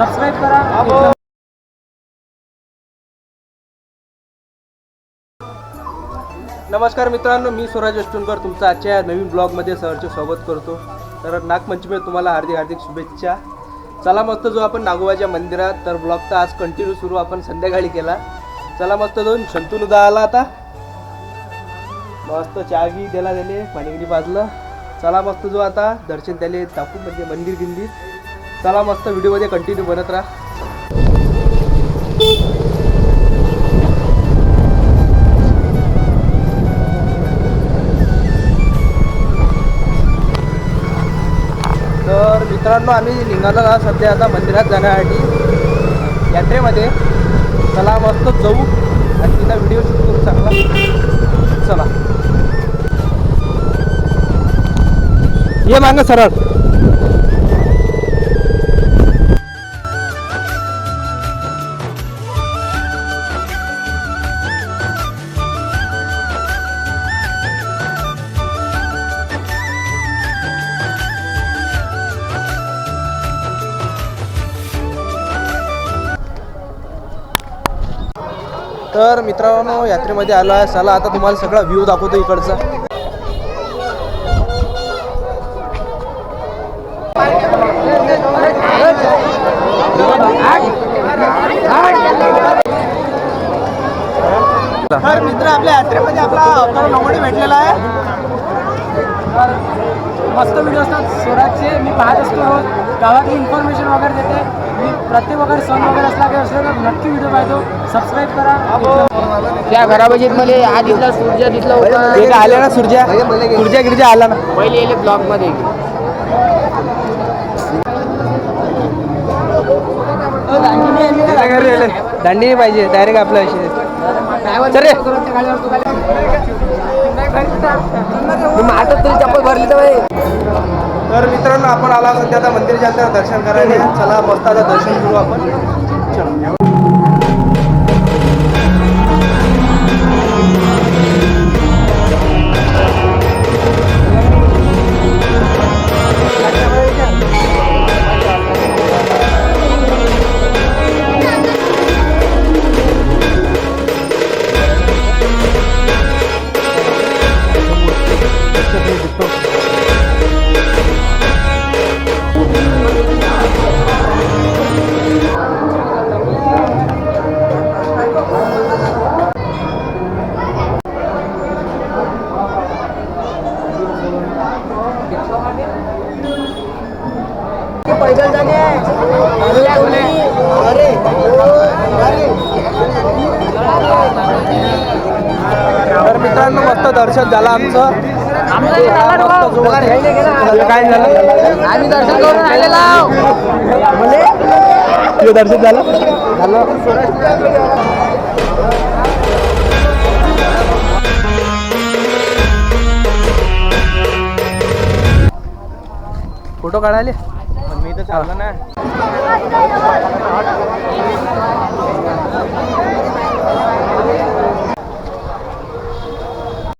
Subscribe करा. नमस्कार मित्रांनो मी स्वराज अष्टुनकर तुमचं आजच्या या नवीन ब्लॉगमध्ये सहर्ष स्वागत करतो. तर नागपंचमी तुम्हाला हार्दिक हार्दिक शुभेच्छा. चला मस्त जो आपण नागोबाच्या मंदिरात. तर ब्लॉग तर आज कंटिन्यू सुरू आपण संध्याकाळी केला. चला मस्त जाऊन शंतनू दा आला आता. मस्त चहा त्याला दिले पाणीगिरी बाजलं चला मस्त जो आता. दर्शन त्याले टाकू म्हणजे मंदिर गिंदिर चला मस्त व्हिडिओमध्ये कंटिन्यू बनत राहा. तर मित्रांनो आम्ही निघालो ना सध्या आता मंदिरात जाण्यासाठी यात्रेमध्ये. चला मस्त जाऊ आणि तिथं व्हिडिओ शूट करू चांगला. चला. ये मागं सरळ. तर मित्रांनो यात्रेमध्ये आलो आहे. चला आता तुम्हाला सगळा व्ह्यू दाखवतो इकडचा. तर मित्र आपल्या यात्रेमध्ये आपला अकरा नवडी भेटलेला आहे. मस्त व्हिडिओ असतात. स्वराजचे मी पाहत असतो. रोज गावातली इन्फॉर्मेशन वगैरे देते. प्रत्येक वगैरे सण वगैरे असला काही असलं तर नक्की व्हिडिओ पाहतो. सबस्क्राईब करा. त्या घरापाशीत मला हा दिसला सूर्य दिसला होता. हे आल्या ना सूर्या सूर्या गिरजा आला ना. पहिले येले ब्लॉगमध्ये दांडी नाही पाहिजे डायरेक्ट आपल्या अशी. आता तरी चप्पल भरली तर तर मित्रांनो आपण आला सध्या आता मंदिराच्या अंदर दर्शन करायला. चला मस्त आता दर्शन करू आपण. चला. पैदल जाणे तर मित्रांनो मस्त दर्शन झालं आमचं. काय झालं? आम्ही दर्शन करून आलेला तुझं दर्शन झालं. फोटो काढायले? मी तर चाललं ना.